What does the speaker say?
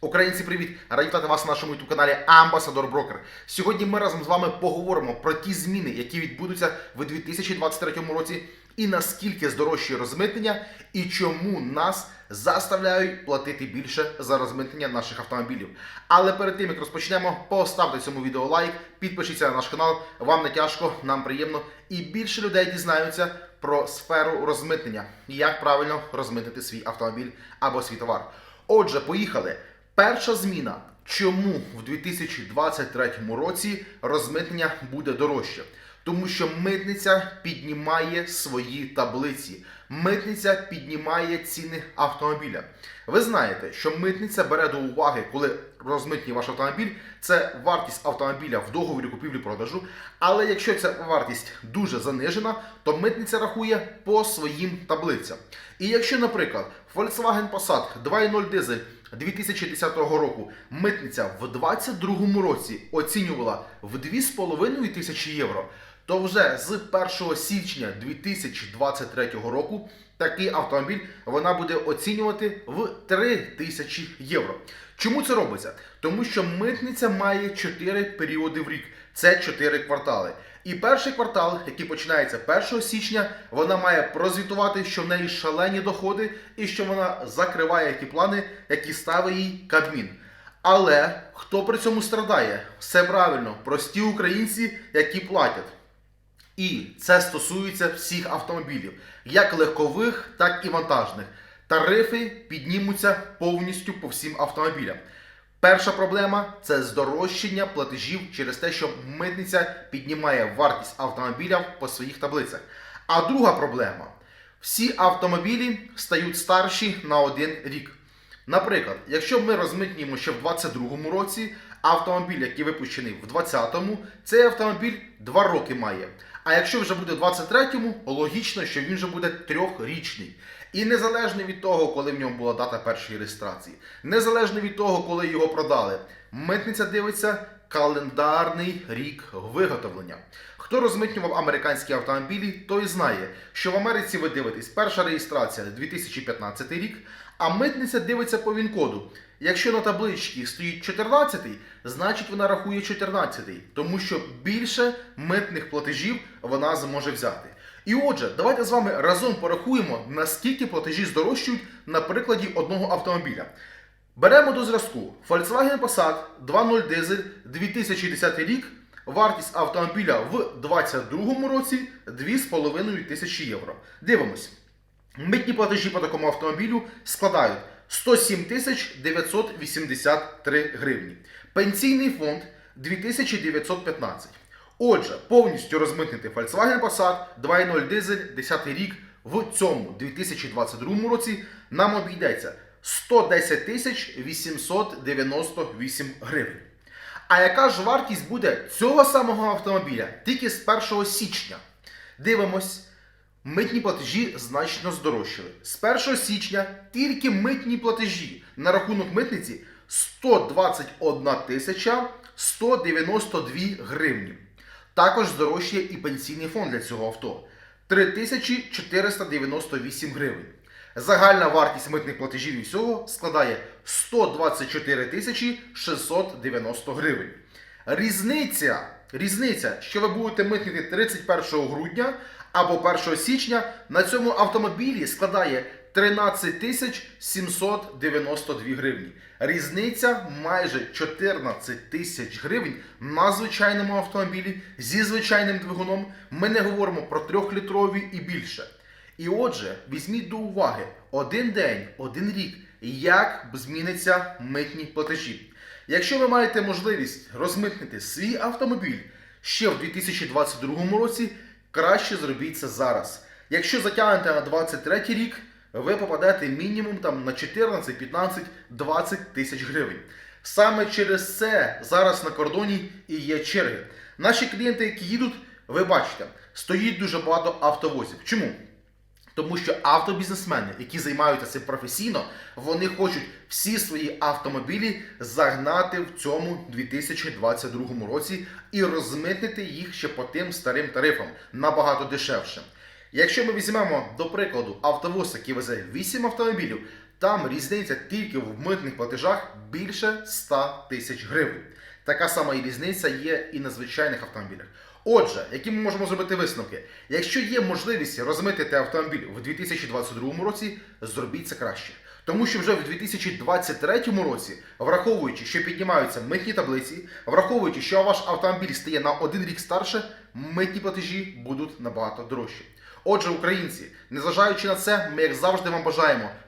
Українці, привіт! Раді вітати вас на нашому youtube каналі Амбасадор Брокер. Сьогодні ми разом з вами поговоримо про ті зміни, які відбудуться в 2023 році, і наскільки здорожчає розмитнення, і чому нас заставляють платити більше за розмитнення наших автомобілів. Але перед тим як розпочнемо, поставте цьому відео лайк, підпишіться на наш канал. Вам не тяжко, нам приємно, і більше людей дізнаються про сферу розмитнення, і як правильно розмитнити свій автомобіль або свій товар. Отже, поїхали. Перша зміна. Чому в 2023 році розмитнення буде дорожче? Тому що митниця піднімає свої таблиці. Митниця піднімає ціни автомобіля. Ви знаєте, що митниця бере до уваги, коли розмитнює ваш автомобіль, це вартість автомобіля в договорі купівлі-продажу. Але якщо ця вартість дуже занижена, то митниця рахує по своїм таблицям. І якщо, наприклад, Volkswagen Passat 2.0 дизель 2010 року митниця в 2022 році оцінювала в 2,5 тисячі євро, то вже з 1 січня 2023 року такий автомобіль вона буде оцінювати в 3 тисячі євро. Чому це робиться? Тому що митниця має 4 періоди в рік. Це 4 квартали. І перший квартал, який починається 1 січня, вона має прозвітувати, що в неї шалені доходи і що вона закриває ті плани, які ставить їй Кабмін. Але хто при цьому страдає? Все правильно, прості українці, які платять. І це стосується всіх автомобілів, як легкових, так і вантажних. Тарифи піднімуться повністю по всім автомобілям. Перша проблема це здорожчання платежів через те, що митниця піднімає вартість автомобіля по своїх таблицях. А друга проблема: всі автомобілі стають старші на один рік. Наприклад, якщо ми розмитнюємо ще в 2022 році автомобіль, який випущений в 2020, цей автомобіль 2 роки має. А якщо вже буде в 23-му, логічно, що він вже буде трьохрічний. І незалежно від того, коли в ньому була дата першої реєстрації, незалежно від того, коли його продали, митниця дивиться календарний рік виготовлення. Хто розмитнював американські автомобілі, той знає, що в Америці ви дивитесь перша реєстрація 2015 рік, а митниця дивиться по ВІН-коду. Якщо на табличці стоїть 14, значить вона рахує 14, тому що більше митних платежів вона зможе взяти. І отже, давайте з вами разом порахуємо, наскільки платежі здорожчують на прикладі одного автомобіля. Беремо до зразку Volkswagen Passat 2.0 дизель 2010 рік. Вартість автомобіля в 2022 році 2,5 тисячі євро. Дивимось. Митні платежі по такому автомобілю складають 107 тисяч 983 гривні. Пенсійний фонд 2915. Отже, повністю розмитнити Volkswagen Passat 2.0 дизель 10 рік в цьому 2022 році нам обійдеться 110 тисяч 898 гривень. А яка ж вартість буде цього самого автомобіля тільки з 1 січня? Дивимось. Митні платежі значно здорожчали. З 1 січня тільки митні платежі на рахунок митниці 121 тисяча 192 гривні. Також здорожчає і пенсійний фонд для цього авто 3498 гривень. Загальна вартість митних платежів і всього складає 124 тисячі 690 гривень. Різниця, різниця, що ви будете митнити 31 грудня або 1 січня, на цьому автомобілі складає 13 тисяч 792 гривні. Різниця майже 14 тисяч гривень на звичайному автомобілі зі звичайним двигуном. Ми не говоримо про 3-літрові і більше. І отже, візьміть до уваги один день, один рік, як зміниться митні платежі. Якщо ви маєте можливість розмитнити свій автомобіль ще в 2022 році, краще зробіть це зараз. Якщо затягнете на 23 рік, ви попадете мінімум там на 14, 15, 20 тисяч гривень. Саме через це зараз на кордоні і є черги. Наші клієнти, які їдуть, ви бачите, стоїть дуже багато автовозів. Чому? Тому що автобізнесмени, які займаються цим професійно, вони хочуть всі свої автомобілі загнати в цьому 2022 році і розмитнити їх ще по тим старим тарифам набагато дешевше. Якщо ми візьмемо до прикладу автовоз, який везе 8 автомобілів, Там різниця тільки в митних платежах більше 100 тисяч гривень. Така сама і різниця є і на звичайних автомобілях. Отже, які ми можемо зробити висновки? Якщо є можливість розмитити автомобіль в 2022 році, зробіть це краще. Тому що вже в 2023 році, враховуючи, що піднімаються митні таблиці, враховуючи, що ваш автомобіль стає на один рік старше, митні платежі будуть набагато дорожчі. Отже, українці, незважаючи на це, ми як завжди вам бажаємо